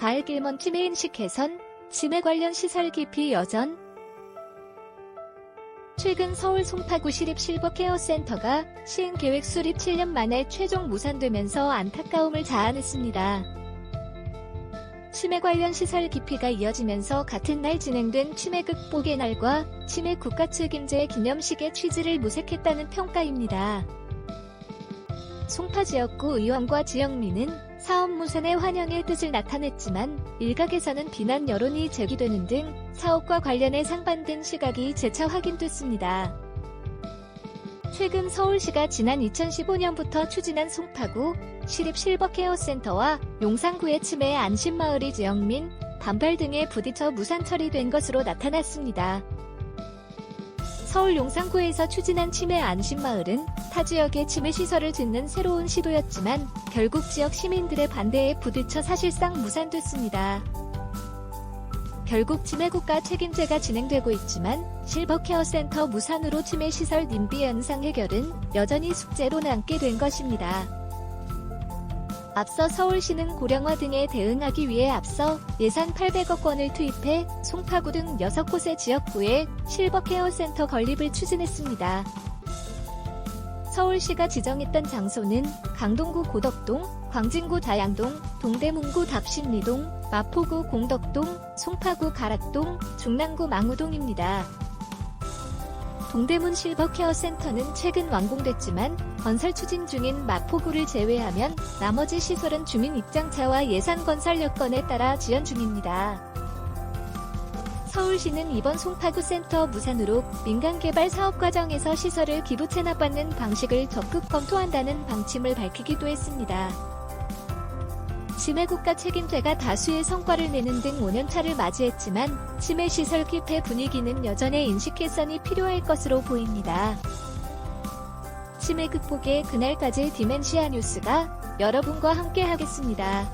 가을 길먼 치매 인식 개선, 치매 관련 시설 기피 여전. 최근 서울 송파구 시립 실버 케어센터가 시행 계획 수립 7년 만에 최종 무산되면서 안타까움을 자아냈습니다. 치매 관련 시설 기피가 이어지면서 같은 날 진행된 치매 극복의 날과 치매 국가 책임제 기념식의 취지를 무색했다는 평가입니다. 송파 지역구 의원과 지역민은 사업 무산의 환영의 뜻을 나타냈지만 일각에서는 비난 여론이 제기되는 등 사업과 관련해 상반된 시각이 재차 확인됐습니다. 최근 서울시가 지난 2015년부터 추진한 송파구 시립 실버케어센터와 용산구의 치매 안심마을이 지역민, 반발 등에 부딪혀 무산 처리된 것으로 나타났습니다. 서울 용산구에서 추진한 치매 안심마을은 타 지역에 치매 시설을 짓는 새로운 시도였지만 결국 지역 시민들의 반대에 부딪혀 사실상 무산됐습니다. 결국 치매 국가 책임제가 진행되고 있지만 실버케어센터 무산으로 치매 시설 님비 현상 해결은 여전히 숙제로 남게 된 것입니다. 앞서 서울시는 고령화 등에 대응하기 위해 앞서 예산 800억 원을 투입해 송파구 등 6곳의 지역구에 실버케어센터 건립을 추진했습니다. 서울시가 지정했던 장소는 강동구 고덕동, 광진구 다양동, 동대문구 답신리동, 마포구 공덕동, 송파구 가락동, 중랑구 망우동입니다. 동대문 실버케어 센터는 최근 완공됐지만 건설 추진 중인 마포구를 제외하면 나머지 시설은 주민 입장차와 예산 건설 여건에 따라 지연 중입니다. 서울시는 이번 송파구 센터 무산으로 민간개발 사업 과정에서 시설을 기부 체납받는 방식을 적극 검토한다는 방침을 밝히기도 했습니다. 치매 국가 책임제가 다수의 성과를 내는 등 5년차를 맞이했지만 치매 시설 기폐 분위기는 여전히 인식 개선이 필요할 것으로 보입니다. 치매 극복의 그날까지 디멘시아 뉴스가 여러분과 함께 하겠습니다.